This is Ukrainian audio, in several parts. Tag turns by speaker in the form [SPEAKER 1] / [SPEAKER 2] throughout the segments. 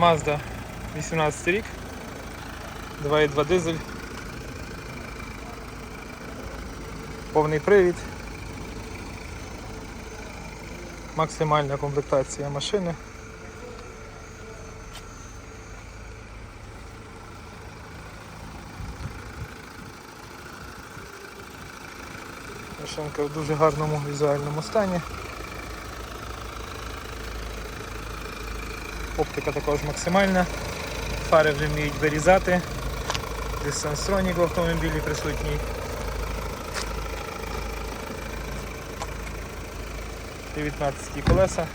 [SPEAKER 1] Mazda 18 рік. 2.2 дизель. Повний привід. Максимальна комплектація машини. Машинка в дуже гарному візуальному стані. Оптика також максимальна. Фари вже вміють вирізати. Дистансронік в автомобілі присутній. І 19 колеса.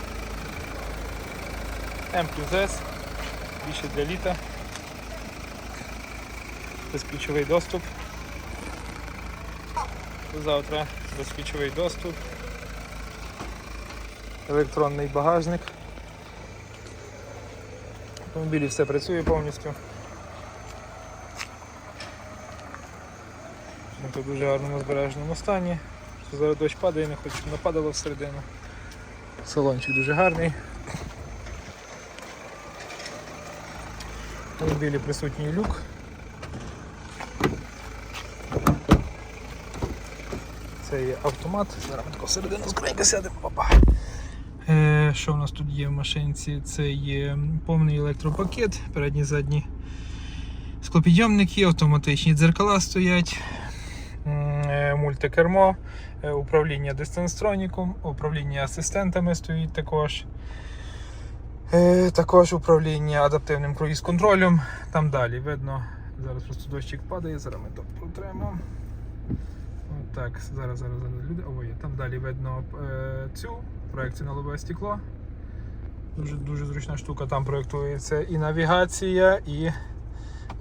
[SPEAKER 1] М плюс S, більше для літа. Безключовий доступ. Завтра безключовий доступ. Електронний багажник. Автомобілі все працює повністю. Тут в дуже гарному збереженому стані. Що Зараз дощ падає, не хочу, щоб нападало всередину. Салончик дуже гарний. Автомобілі присутній люк. Це є автомат. Зараз ми тако всередину скоренько сядемо. Опа. Е, що в нас тут є в машинці? Це є повний електропакет, передні задні склопідйомники, автоматичні дзеркала стоять, е, мультикермо, е, управління дистанстроніком, управління асистентами стоїть також. Також управління адаптивним круїз-контролем. Там далі видно. Зараз просто дощик падає, зараз ми то протремо. Так, зараз, зараз, зараз люди. О, є. Там далі видно цю проекцію на лобове стекло. Дуже дуже зручна штука. Там проєктується і навігація, і,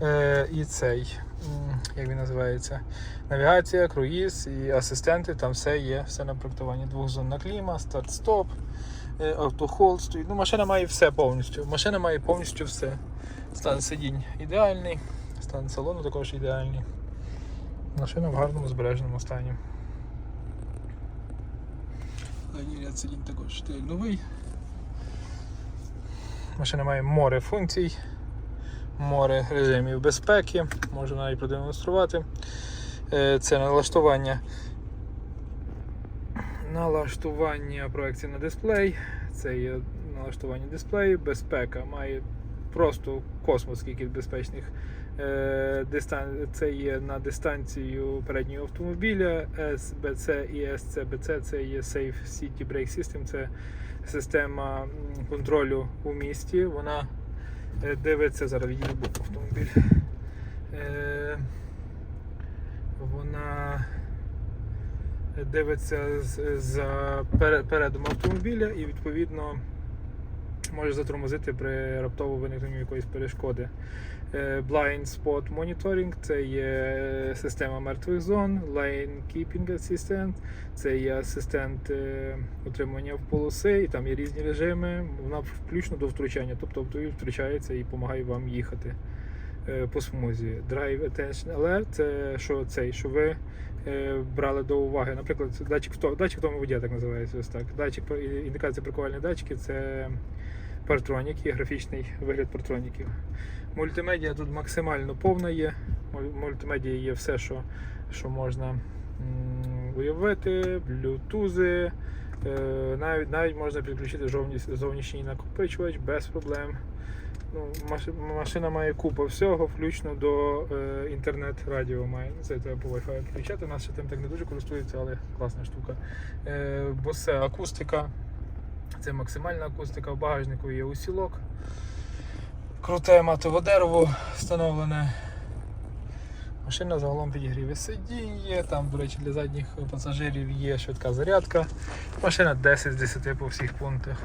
[SPEAKER 1] е, і цей. Як він називається? Навігація, круїз і асистенти, там все є, все на проєктуванні. Двохзонна кліма, старт-стоп, е, автохолд стоїть. Ну, машина має все повністю. Машина має повністю все. Стан сидінь ідеальний, стан салону також ідеальний. Машина в гарному збереженому стані. Ряд сидінь також стоїть новий. Машина має море функцій, море режимів безпеки, можу навіть продемонструвати. Е, Це налаштування. Налаштування проекції на дисплей. Це є налаштування дисплею, безпека. Має просто космос скільки безпечних Е, дистан... Це є на дистанцію переднього автомобіля. SBC і SCBC це є Safe City Brake System, це система контролю у місті. Вона е, дивиться зараз її боку автомобіль. Е, Вона дивиться за передом автомобіля і відповідно може затормозити при раптово виникненні якоїсь перешкоди. Е, Blind Spot Monitoring це є система мертвих зон, Lane Keeping Assistant, це є асистент е, утримання в полоси, і там є різні режими. Вона включно до втручання, тобто втручається і допомагає вам їхати е, по смузі. Drive Attention Alert це що цей, що ви брали до уваги. Наприклад, датчик вто- датчик тому водія так називається ось так. Датчик індикація паркувальних датчиків це партроніки, графічний вигляд партроніків. Мультимедіа тут максимально повна є. Муль- Мультимедіа є все, що, що можна уявити, блютузи. Е, навіть, навіть можна підключити зовнішній накопичувач без проблем. Ну, машина має купу всього, включно до е, інтернет-радіо має. Це треба по Wi-Fi підключати. Нас ще тим так не дуже користується, але класна штука. Е, Босе акустика. Це максимальна акустика, в багажнику є усілок. Круте матове дерево встановлене. Машина загалом підігріве сидіння, там, до речі, для задніх пасажирів є швидка зарядка. Машина 10 з 10 по всіх пунктах.